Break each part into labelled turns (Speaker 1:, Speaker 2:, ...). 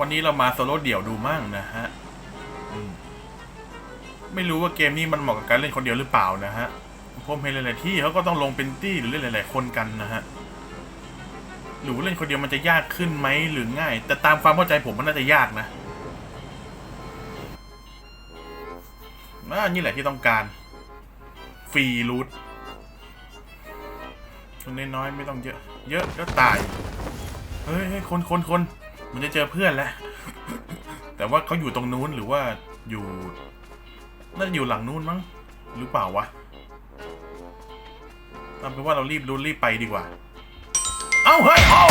Speaker 1: วันนี้เรามาโซโล่เดี่ยวดูมั่งนะฮะมไม่รู้ว่าเกมนี้มันเหมาะกับการเล่นคนเดียวหรือเปล่านะฮะผมเห็นหลายๆที่เขาก็ต้องลงเป็นตี้หรือเล่นหลาย ๆ คนกันนะฮะหรือว่าเล่นคนเดียวมันจะยากขึ้นไหมหรือง่าย แต่ตามความเข้าใจผมมันน่าจะยากนะอ่านี่แหละที่ต้องการฟรีรูทคนน้อยๆไม่ต้องเยอะ เยอะก็ตาย เฮ้ยคนคนคน มันจะเจอเพื่อนแล้ว แต่ว่าเขาอยู่ตรงนู้นหรือว่าอยู่ น่าจะอยู่หลังนู้นมั้ง หรือเปล่าวะเอาเป็นว่าเรารีบรู้รีบไปดีกว่า เอ้าเฮ้ยเอา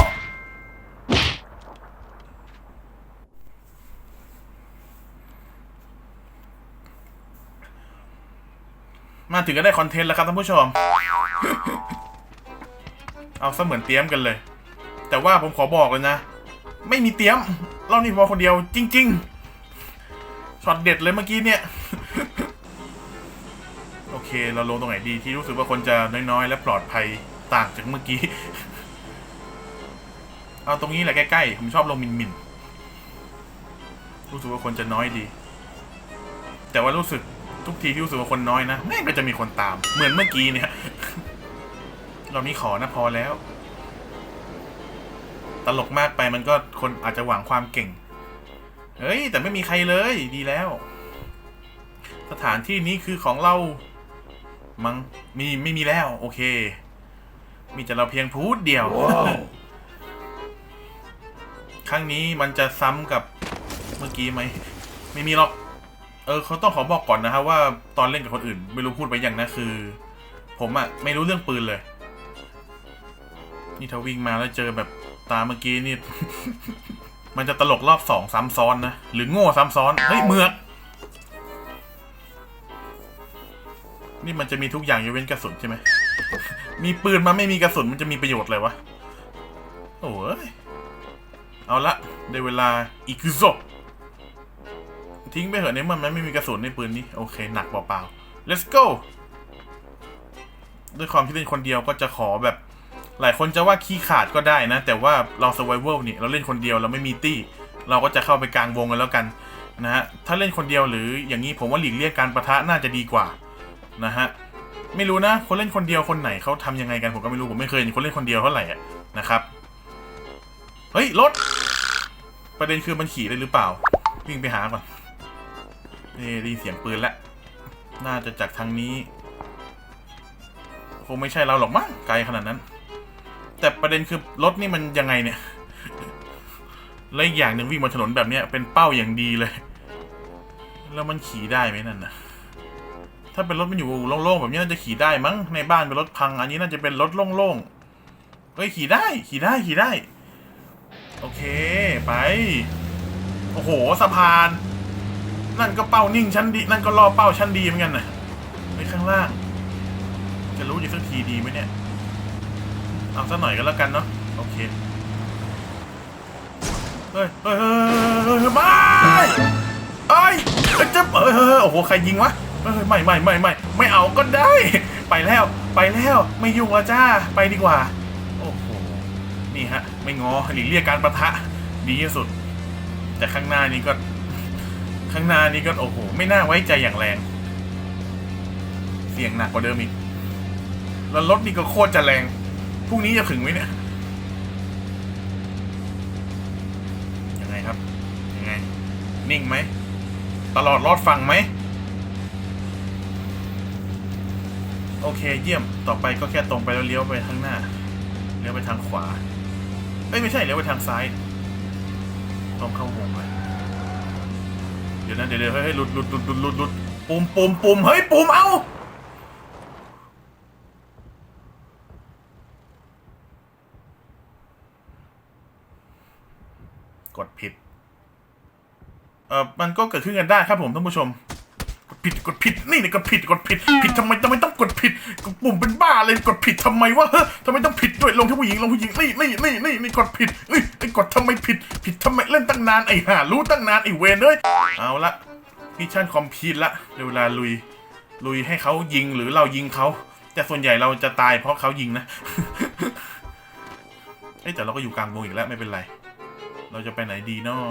Speaker 1: มาถึงก็ได้คอนเทนต์แล้วครับท่านผู้ชม เอาซะเหมือนเตรียมกันเลย แต่ว่าผมขอบอกเลยนะ ไม่มีเตรียมเรานี่พอคนเดียว จริง ๆช็อตเด็ดเลยเมื่อกี้เนี่ย โอเค เราลงตรงไหนดีที่รู้สึกว่าคนจะน้อยๆ และปลอดภัยต่างจากเมื่อกี้ เอาตรงนี้แหละใกล้ๆ ผมชอบลงมินมินรู้สึกว่าคนจะน้อยดี แต่ว่ารู้สึกทุกทีที่รู้สึกว่าคนน้อยนะแม่งก็จะมีคนตาม เหมือนเมื่อกี้เนี่ยเรานี้ขอนะพอแล้ว ตลกมากไปมันก็คนอาจจะหวังความเก่ง เฮ้ย แต่ไม่มีใครเลยดีแล้ว สถานที่นี้คือของเรา มังมีไม่มีแล้ว โอเค มีแต่เราเพียงพูดเดียว ครั้งนี้มันจะซ้ำกับเมื่อกี้ไหม ไม่มีหรอก เออเขาต้องขอบอกก่อนนะครับว่าตอนเล่นกับคนอื่น ไม่รู้พูดไปยังนะคือ ผมอะไม่รู้เรื่องปืนเลย นี่ถ้าวิ่งมาแล้วเจอแบบ ตามเมื่อกี้นี่ มันจะตลกรอบสองซ้ำซ้อนนะ หรือโง่ซ้ำซ้อน เฮ้ยเมือกนี่มันจะมีทุกอย่างยกเว้นกระสุนใช่ไหม มีปืนมาไม่มีกระสุนมันจะมีประโยชน์อะไรวะ โอ้ย เอาละได้เวลาอีกโซทิ้งไปเถอะเนี่ยมันไม่มีกระสุนในปืนนี้ โอเค หนักเปล่าๆ let's go ด้วยความที่เล่นคนเดียวก็จะขอแบบ หลายคนจะว่าขี้ขาดก็ได้นะ แต่ว่าเรา survival นี่เราเล่นคนเดียวเราไม่มีตี้ เราก็จะเข้าไปกลางวงกันแล้วกันนะฮะถ้าเล่นคนเดียวหรืออย่างนี้ผมว่าหลีกเลี่ยงการประทะน่าจะดีกว่านะฮะไม่รู้นะคนเล่นคนเดียวคนไหนเขาทำยังไงกันผมก็ไม่รู้ผมไม่เคยเห็นคนเล่นคนเดียวเท่าไหร่อะนะครับเฮ้ยรถประเด็นคือมันขี่ได้หรือเปล่า วิ่งไปหาก่อนนี่ได้เสียงปืนแล้วน่าจะจากทางนี้ คงไม่ใช่เราหรอกมั้งไกลขนาดนั้น แต่ประเด็นคือรถนี่มันยังไงเนี่ย และอีกอย่างหนึ่งวิ่งบนถนนแบบเนี้ยเป็นเป้าอย่างดีเลย แล้วมันขี่ได้ไหมนั่นนะถ้าเป็นรถมันอยู่โล่งๆแบบนี้น่าจะขี่ได้มั้ง ในบ้านเป็นรถพัง อันนี้น่าจะเป็นรถโล่งๆเฮ้ยขี่ได้ ขี่ได้ ขี่ได้ โอเค ไป โอ้โห สะพาน นั่นก็เป้านิ่งชั้นดี นั่นก็ล่อเป้าชั้นดีเหมือนกันนะไปข้างล่าง จะรู้อยู่สักทีดีไหมเนี่ย เอาสักหน่อยก็แล้วกันเนาะโอเคเฮ้ยเฮ้ยเฮ้ยเฮ้ยไม่เอ้ยเจะเอ้ยเฮ้ยเฮ้ยโอ้โหใครยิงวะเฮ้ยไม่ไม่ไม่ไม่ไม่เอาก็ได้ ไปแล้วไปแล้วไม่ยุ่งและจ้าไปดีกว่า โอ้โหนี่ฮะ ไม่งอหลีกเลี่ยงการประทะดีที่สุด แต่ข้างหน้านี้ก็ ข้างหน้านี้ก็โอ้โหไม่น่าไว้ใจอย่างแรง เสียงหนักกว่าเดิมอีกแล้วรถนี่ก็โคตรจะแรง พรุ่งนี้จะถึงไหมเนี่ย ยังไงครับ ยังไง นิ่งไหม ตลอดรอดฟังไหม โอเคเยี่ยม ต่อไปก็แค่ตรงไปแล้วเลี้ยวไปข้างหน้า เลี้ยวไปทางขวา เอ้ยไม่ใช่เลี้ยวไปทางซ้าย ตรงเข้าวงเลยเดี๋ยวนะเดี๋ยวเดี๋ยวเฮ้ยหลุดหลุดหลุดหลุดหลุดหลุดปุ่มปุ่มปุ่มเฮ้ยปุ่มเอ้า กดผิด เอ่อมันก็เกิดขึ้นกันได้ครับผมท่านผู้ชม กดผิดกดผิดนี่นี่กดผิดกดผิด ผิดทำไมทำไมต้องกดผิดกดปุ่มเป็นบ้าเลยกดผิดทำไมวะเฮ้ยทำไมต้องผิดด้วยลงที่ผู้หญิงลงผู้หญิงนี่นี่นี่นี่นี่กดผิดเอ้ยไอ้กดทำไมผิด ผิดทำไมเล่นตั้งนานไอ้ห่ารู้ตั้งนานไอ้เวนเอ้ยเอาละมิชชั่นคอมพลีทละเดี๋ยวเวลาลุย ลุยให้เขายิงหรือเรายิงเขาแต่ส่วนใหญ่เราจะตายเพราะเขายิงนะ เอ้แต่เราก็อยู่กลางวงอีกแล้วไม่เป็นไร เราจะไปไหนดีเนาะ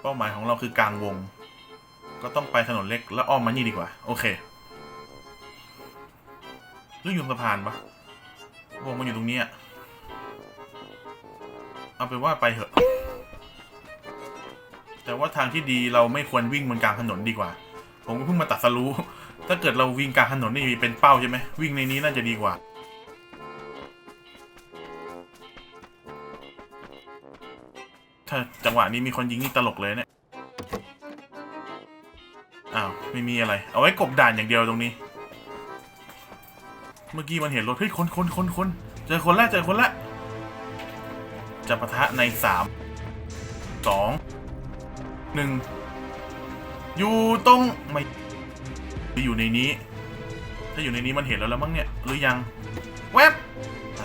Speaker 1: เป้าหมายของเราคือกลางวง ก็ต้องไปถนนเล็กแล้วอ้อมมานี่ดีกว่า โอเคหรืออยู่สะพานปะวงมันอยู่ตรงนี้อะเอาเป็นว่าไปเถอะ แต่ว่าทางที่ดีเราไม่ควรวิ่งบนกลางถนนดีกว่า ผมก็เพิ่งมาตัดสรู้ ถ้าเกิดเราวิ่งกลางถนนนี่เป็นเป้าใช่ไหมวิ่งในนี้น่าจะดีกว่า ถ้าจังหวะนี้มีคนยิงนี่ตลกเลยเนี่ย อ้าว ไม่มีอะไร เอาไว้กบด่านอย่างเดียวตรงนี้ เมื่อกี้มันเห็นรถ เฮ้ย คนคนคนคนเจอคนละเจอคนละ จะปะทะในสามสองหนึ่งอยู่ตรงไม่อยู่ในนี้ ถ้าอยู่ในนี้มันเห็นแล้วแล้วมั้งเนี่ย หรือยัง แวบ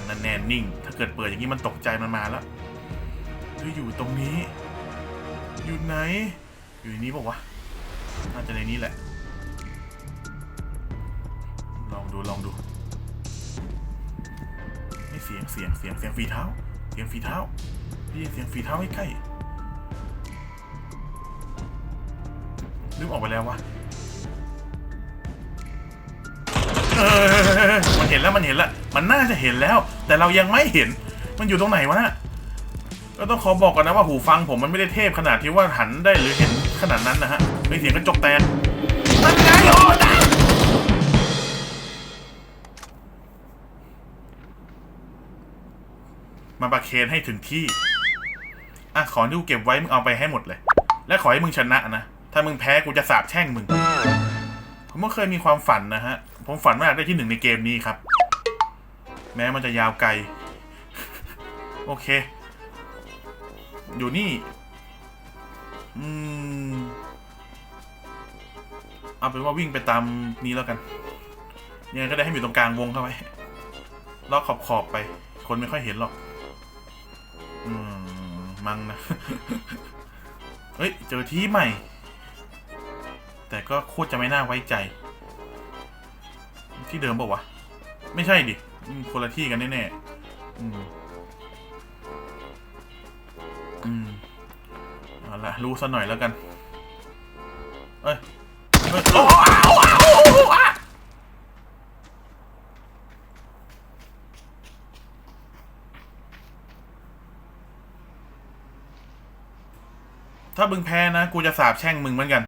Speaker 1: นนั้นแน่นิ่ง ถ้าเกิดเปิดอย่างนี้มันตกใจมันมาแล้วืออยู่ตรงนี้ อยู่ไหน อยู่ในนี้บอกว่าวะน่าจะในนี้แหละ ลองดูลองดูนี่เสียงเสียงเสียงเสียงฝีเท้า เสียงฝีเท้าได้ยินเสียงฝีเท้าใกล้ๆลืมออกไปแล้ววะมันเห็นแล้วมันเห็นแล้ว มันน่าจะเห็นแล้ว แต่เรายังไม่เห็น มันอยู่ตรงไหนวะน่ะ ก็ต้องขอบอกก่อนนะว่าหูฟังผมมันไม่ได้เทพขนาดที่ว่าหันได้หรือเห็นขนาดนั้นนะฮะไม่เสียงกระจกแตกมันไงโอ้ตายมาประเคนให้ถึงที่ อะขอที่กูเก็บไว้มึงเอาไปให้หมดเลย และขอให้มึงชนะนะ ถ้ามึงแพ้กูจะสาบแช่งมึง ผมก็เคยมีความฝันนะฮะ ผมฝันว่าอยากได้ที่หนึ่งในเกมนี้ครับ แม้มันจะยาวไกล โอเค อยู่นี่ อืม เอาเป็นว่าวิ่งไปตามนี้แล้วกัน ยังไงก็ได้ให้อยู่ตรงกลางวงเข้าไว้ล็อกขอบขอบๆไป คนไม่ค่อยเห็นหรอก อืม มั้งนะ เฮ้ย เจอที่ใหม่ แต่ก็โคตรจะไม่น่าไว้ใจ ที่เดิมบอกวะ ไม่ใช่ดิ คนละที่กันแน่ๆอืม รู้ซะหน่อยแล้วกัน เอ้ยเอ้ยโอ้ถ้ามึงแพ้นะ กูจะสาบแช่งมึงเหมือนกัน